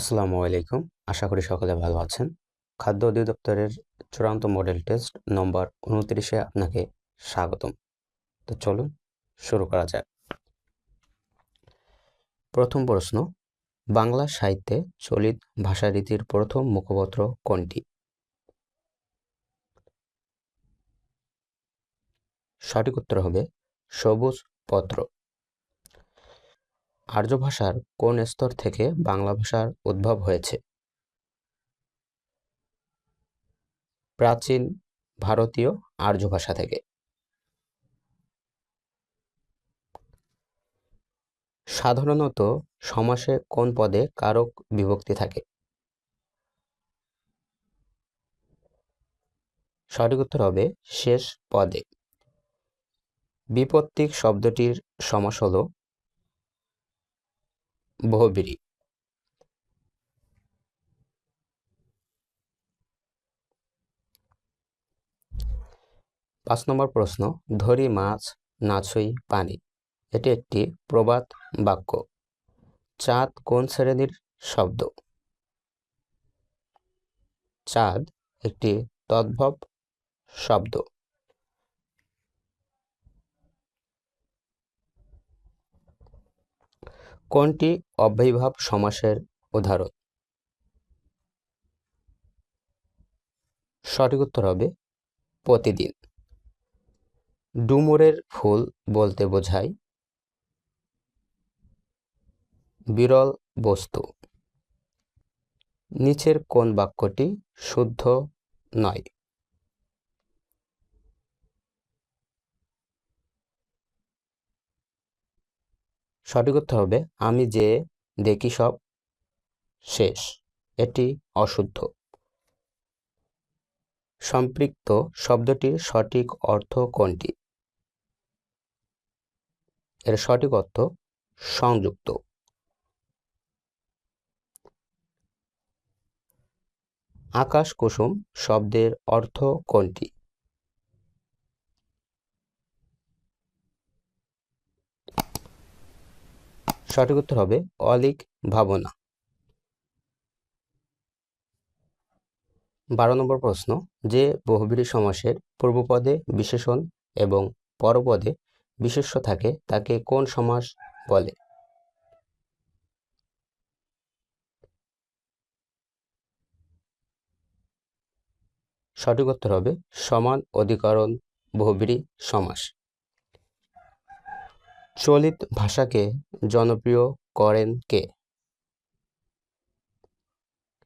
আসসালামু আলাইকুম। আশা করি সকলে ভালো আছেন। খাদ্য অধিদপ্তরের চূড়ান্ত মডেল টেস্ট নম্বর উনত্রিশে আপনাকে স্বাগতম। তো চলুন, শুরু করা যাক। প্রথম প্রশ্ন, বাংলা সাহিত্যে চলিত ভাষারীতির প্রথম মুখপত্র কোনটি? সঠিক উত্তর হবে সবুজ পত্র। আর্য ভাষার কোন স্তর থেকে বাংলা ভাষার উদ্ভব হয়েছে? প্রাচীন ভারতীয় আর্য ভাষা থেকে। সাধারণত সমাসে কোন পদে কারক বিভক্তি থাকে? সঠিক উত্তর হবে শেষ পদে। বিপত্তিক শব্দটির সমাস হল বহুবিরি। পাঁচ নম্বর প্রশ্ন, ধরি মাছ নাছই পানি। এটি একটি প্রবাদ বাক্য। চাঁদ কোন শ্রেণির শব্দ? চাঁদ একটি তদ্ভব শব্দ। কোনটি অব্যয়ভাব সমাসের উদাহরণ? সঠিক উত্তর হবে প্রতিদিন। ডুমুরের ফুল বলতে বোঝায় বিরল বস্তু। নিচের কোন বাক্যটি শুদ্ধ নয়? সঠিক উত্তর হবে, আমি যে দেখি সব শেষ। এটি অশুদ্ধ। সম্পৃক্ত শব্দটির সঠিক অর্থ কোনটি? এর সঠিক অর্থ সংযুক্ত। আকাশ কুসুম শব্দের অর্থ কোনটি? সঠিক উত্তর হবে অলিক ভাবনা। বারো নম্বর প্রশ্ন, যে বহুবিরী সমাসের পূর্বপদে বিশেষণ এবং পরপদে বিশেষ্য থাকে, তাকে কোন সমাস বলে? সঠিক উত্তর হবে সমান অধিকরণ বহুবিরী সমাস। চলিত ভাষাকে জনপ্রিয় করেন কে?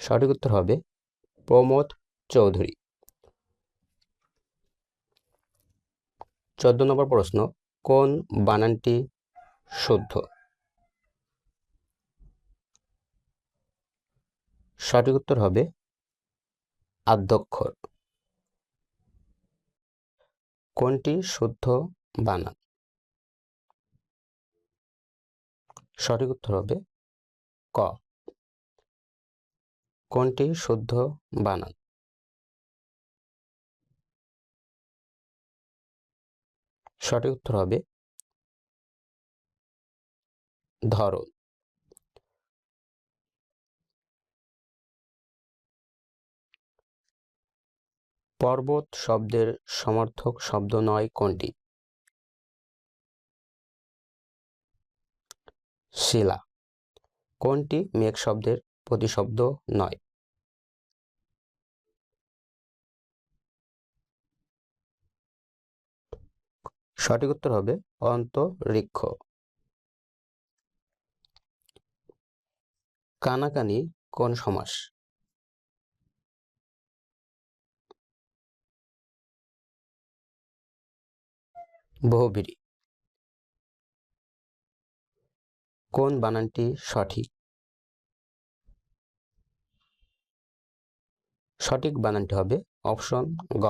সঠিক উত্তর হবে প্রমোদ চৌধুরী। চোদ্দ নম্বর প্রশ্ন, কোন বানানটি শুদ্ধ? সঠিক উত্তর হবে আদ্যক্ষর কোনটি শুদ্ধ বানান? সঠিক উত্তর হবে ক। কোনটি শুদ্ধ বানান? সঠিক উত্তর হবে ধরন। পর্বত শব্দের সমর্থক শব্দ নয় কোনটি? শিলা। কোনটি মেঘ শব্দের প্রতিশব্দ নয়? সঠিক উত্তর হবে অন্তরিক্ষ। কানাকানি কোন সমাস? বহুবিরি। কোন বানানটি সঠিক? সঠিক বানানটি হবে অপশন গ।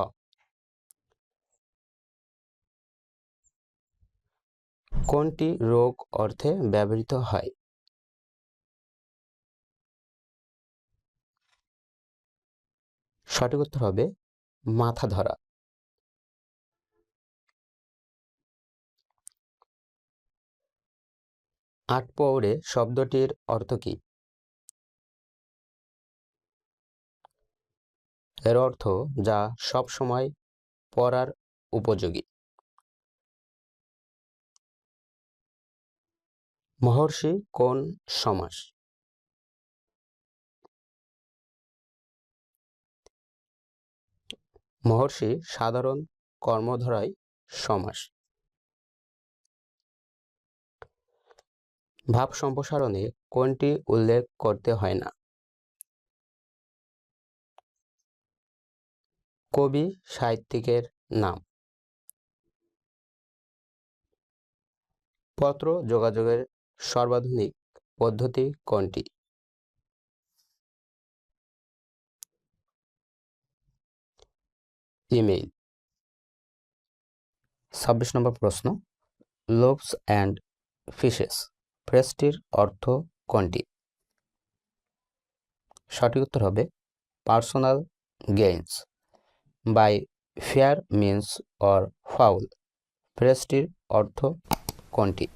কোনটি রোগ অর্থে ব্যবহৃত হয়? সঠিক উত্তর হবে মাথা ধরা। আটপৌরে শব্দটির অর্থ কী? এর অর্থ যা সব সময় পড়ার উপযোগী। মহর্ষি কোন সমাস? মহর্ষি সাধারণ কর্মধরাই সমাস। ভাব সম্প্রসারণে কোনটি উল্লেখ করতে হয় না। কবি সাহিত্যিকের নাম। পত্র যোগাযোগের সর্বাধুনিক পদ্ধতি কোনটি? ইমেইল। ছাব্বিশ নম্বর প্রশ্ন। Loaves and fishes. ফ্রেসটির অর্থ কোনটি? সঠিক উত্তর হবে personal gains by fair means or foul. ফ্রেসটির অর্থ কোনটি?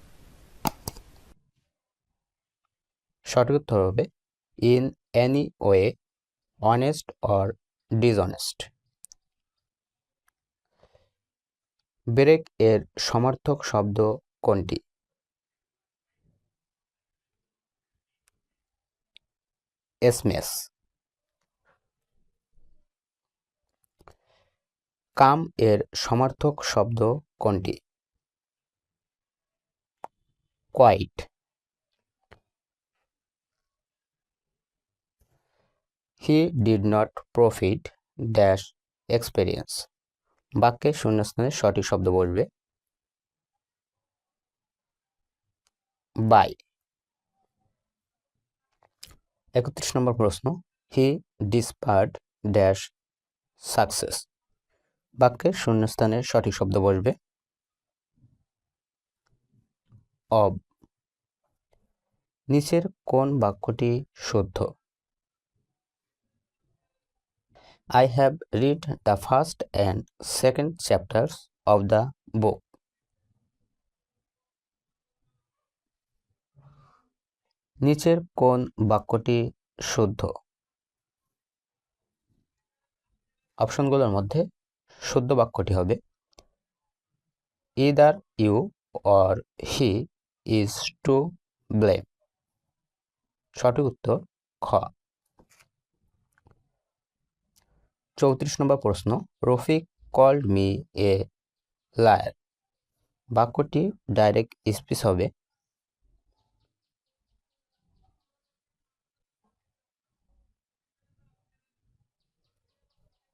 সঠিক উত্তর হবে in any way honest or dishonest. Break এর সমার্থক শব্দ কোনটি? এসমেস কাম এর সমার্থক শব্দ কোনটি? Quiet. He did not profit dash experience. বাক্যে শূন্যস্থানে সঠিক শব্দ বলবে। বাই। একত্রিশ নম্বর প্রশ্ন হি ডিসপার্ড ড্যাশ সাকসেস বাক্যে শূন্যস্থানে সঠিক শব্দ বসবে। অব। নিচের কোন বাক্যটি শুদ্ধ? I have read the first and second chapters of the book. নিচের কোন বাক্যটি শুদ্ধ। অপশনগুলোর মধ্যে শুদ্ধ বাক্যটি হবে either you or he is to blame সঠিক উত্তর, খ। চৌত্রিশ নম্বর প্রশ্ন, Rafiq called me a liar বাক্যটি ডাইরেক্ট স্পিচ হবে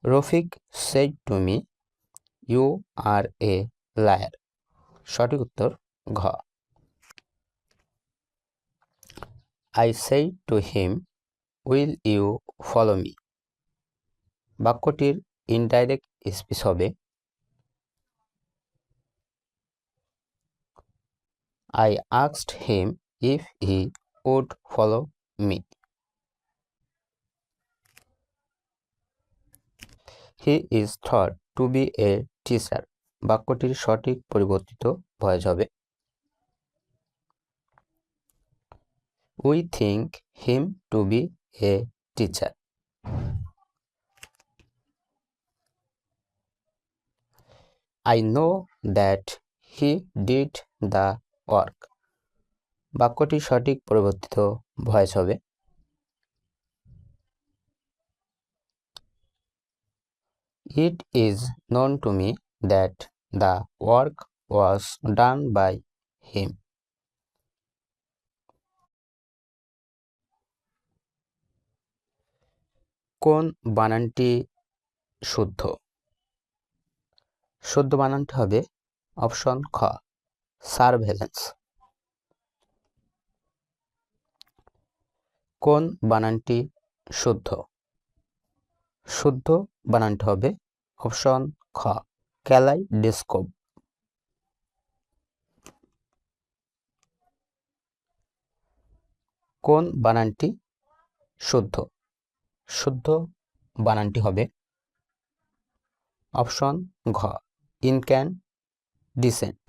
Rafiq said to me you are a liar. সঠিক উত্তর ঘ। I said to him will you follow me বাক্যটির ইনডাইরেক্ট স্পিচ হবে I আক্সড him if he would follow me he is thought to be a teacher. বাক্যটির সঠিক পরিবর্তিত voice হবে। We think him to be a teacher. I know that he did the work. বাক্যটি সঠিক পরিবর্তিত voice হবে। It is known to me that the work was done by him কোন বানানটি শুদ্ধ? শুদ্ধ বানানটি হবে অপশন খ সার্ভেলেন্স কোন বানানটি শুদ্ধ? শুদ্ধ বানানটি হবে অপশন খ ক্যালাই ডিস্কোপ কোন বানানটি শুদ্ধ? শুদ্ধ বানানটি হবে অপশন ঘ, ইনক্যান ডিসেন্ট।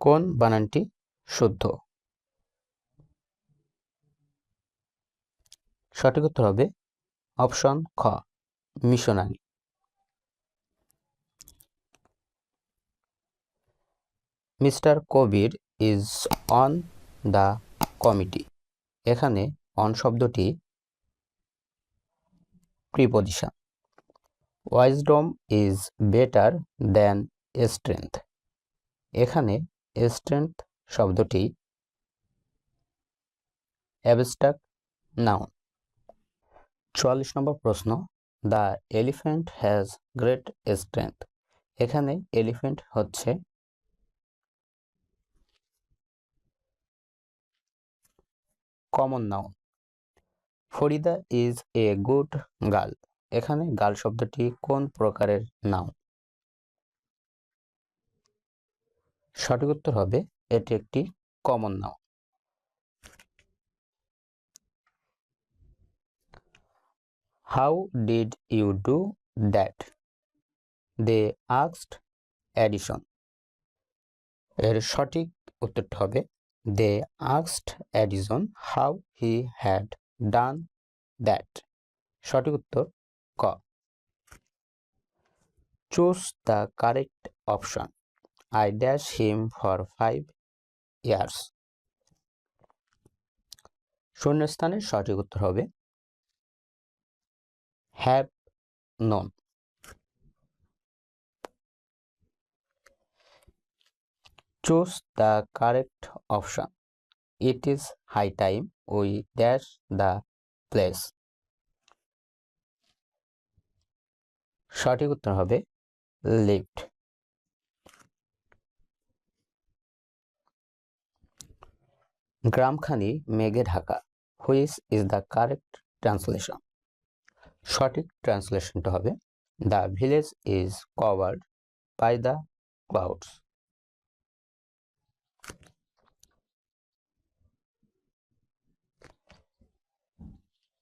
কোন বানানটি শুদ্ধ? সঠিক উত্তর হবে অপশন খ, missionary. Mister Kabir is on the committee. এখানে অন শব্দটি preposition. Wisdom is better than strength. এখানে স্ট্রেংথ শব্দটি অ্যাবস্ট্রাক্ট নাউন। চুয়াল্লিশ নম্বর প্রশ্ন the elephant has great strength এখানে এলিফ্যান্ট হচ্ছে common noun Farida is a good girl এখানে গার্ল শব্দটি কোন প্রকারের নাউন সঠিক উত্তর হবে, এটি একটি common noun how did you do that they আক্সড Addison এর সঠিক উত্তরটা হবে they আক্সড Addison how he had done that সঠিক উত্তর ক। Choose the correct option I dash him for five years শূন্যস্থানের সঠিক উত্তর হবে have known choose the correct option it is high time we dash the place সঠিক উত্তর হবে lift গ্রামখানি মেঘে Dhaka which is the correct translation সঠিক ট্রান্সলেশনটা হবে, the village is covered by the clouds.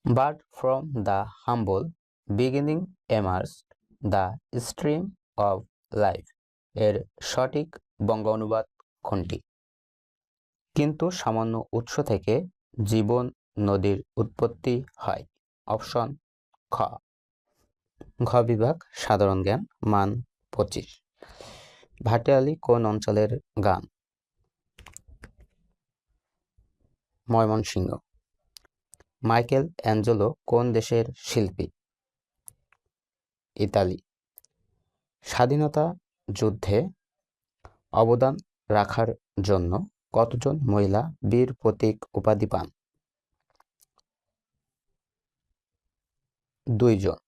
But from the humble beginning emerged the stream of life এর সঠিক বঙ্গ অনুবাদ কোনটি? কিন্তু সামান্য উৎস থেকে জীবন নদীর উৎপত্তি হয়, অপশন খ। ঘ বিভাগ, সাধারণ জ্ঞান, মান পঁচিশ। ভাটিয়ালি কোন অঞ্চলের গান? ময়মনসিংহ। মাইকেল অ্যাঞ্জেলো কোন দেশের শিল্পী? ইতালি। স্বাধীনতা যুদ্ধে অবদান রাখার জন্য কতজন মহিলা বীর প্রতীক উপাধি পান? দুইজন।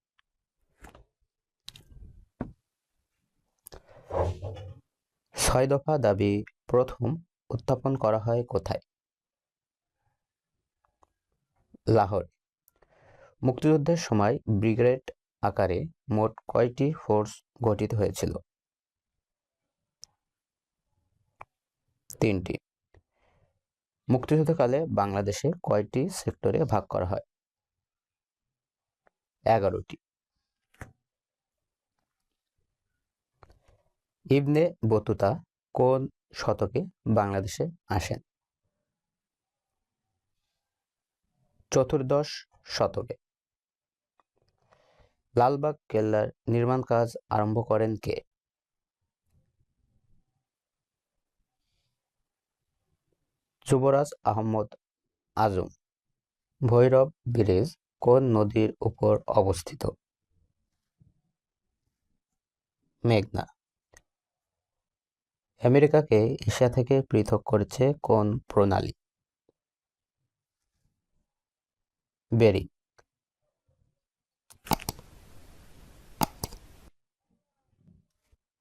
ছয় দফা দাবি প্রথম উত্থাপন করা হয় কোথায়? লাহোর। মুক্তিযুদ্ধের সময় ব্রিগেড আকারে মোট কয়টি ফোর্স গঠিত হয়েছিল? তিনটি। মুক্তিযুদ্ধকালে বাংলাদেশে কয়টি সেক্টরে ভাগ করা হয়? এগারোটি। ইবনে বতুতা কোন শতকে বাংলাদেশে আসেন? চতুর্দশ শতকে। লালবাগ কেল্লার নির্মাণ কাজ আরম্ভ করেন কে? যুবরাজ আহমদ আজম, ভৈরব ব্রিজ কোন নদীর উপর অবস্থিত? মেঘনা। আমেরিকাকে এশিয়া থেকে পৃথক করেছে কোন প্রণালী? বেরি।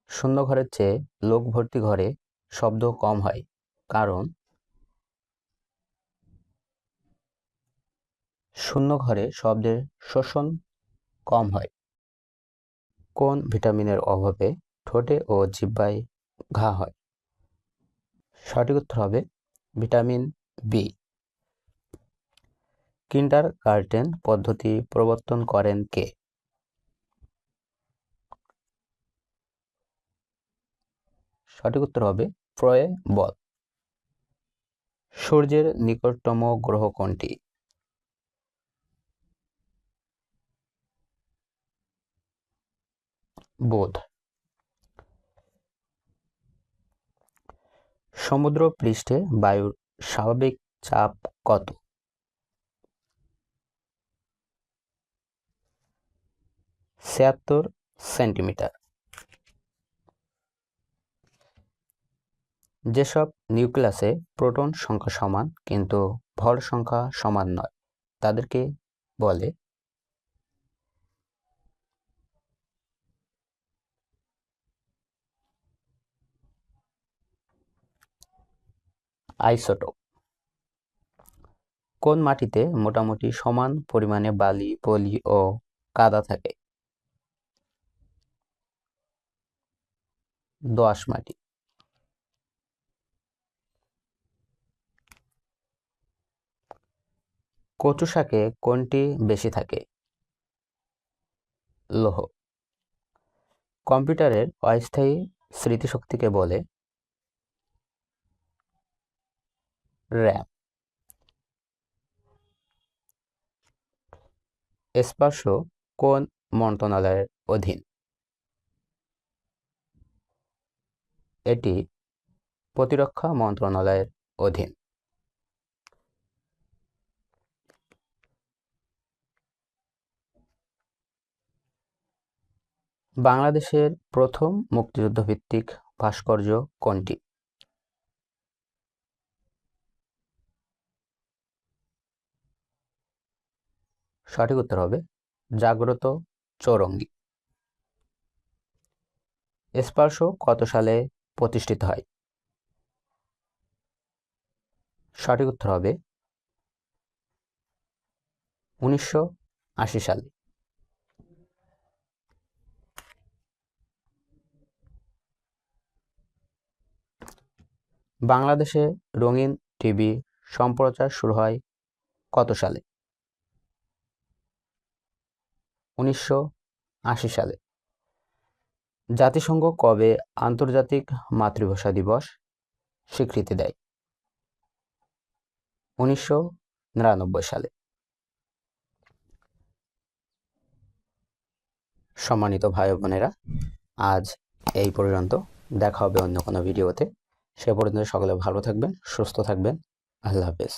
শূন্য ঘরের চেয়ে লোক ভর্তি ঘরে শব্দ কম হয়, কারণ শূন্য ঘরে শব্দের শোষণ কম হয়। কোন ভিটামিনের অভাবে ঠোঁটে ও জিহ্বায় ঘা হয়? সঠিক উত্তর হবে ভিটামিন বি। কিন্ডার গার্ডেন পদ্ধতি প্রবর্তন করেন কে? সঠিক উত্তর হবে প্রয়ে বল। সূর্যের নিকটতম গ্রহ কোনটি? বুধ। সমুদ্র পৃষ্ঠে বায়ুর স্বাভাবিক চাপ কত? ছিয়াত্তর সেন্টিমিটার। যেসব নিউক্লিয়াসে প্রোটন সংখ্যা সমান, কিন্তু ভর সংখ্যা সমান নয়, তাদেরকে বলে আইসোটোপ। কোন মাটিতে মোটামুটি সমান পরিমাণে বালি, পলি ও কাদা থাকে? দোআঁশ মাটি। কচু শাকে কোনটি বেশি থাকে? লোহ। কম্পিউটারের অস্থায়ী স্মৃতিশক্তিকে বলে র্যাম। স্পর্শ কোন মন্ত্রণালয়ের অধীন? এটি প্রতিরক্ষা মন্ত্রণালয়ের অধীন। বাংলাদেশের প্রথম মুক্তিযুদ্ধভিত্তিক ভাস্কর্য কোনটি? সঠিক উত্তর হবে জাগ্রত চৌরঙ্গি। স্পর্শ কত সালে প্রতিষ্ঠিত হয়? সঠিক উত্তর হবে উনিশশো আশি সালে। বাংলাদেশে রঙিন টিভি সম্প্রচার শুরু হয় কত সালে? উনিশশো আশি সালে। জাতিসংঘ কবে আন্তর্জাতিক মাতৃভাষা দিবস স্বীকৃতি দেয়? উনিশশো নিরানব্বই সালে। সম্মানিত ভাই বোনেরা, আজ এই পর্যন্ত। দেখা হবে অন্য কোনো ভিডিওতে। সে পর্যন্ত সকলে ভালো থাকবেন, সুস্থ থাকবেন। আল্লাহ হাফেজ।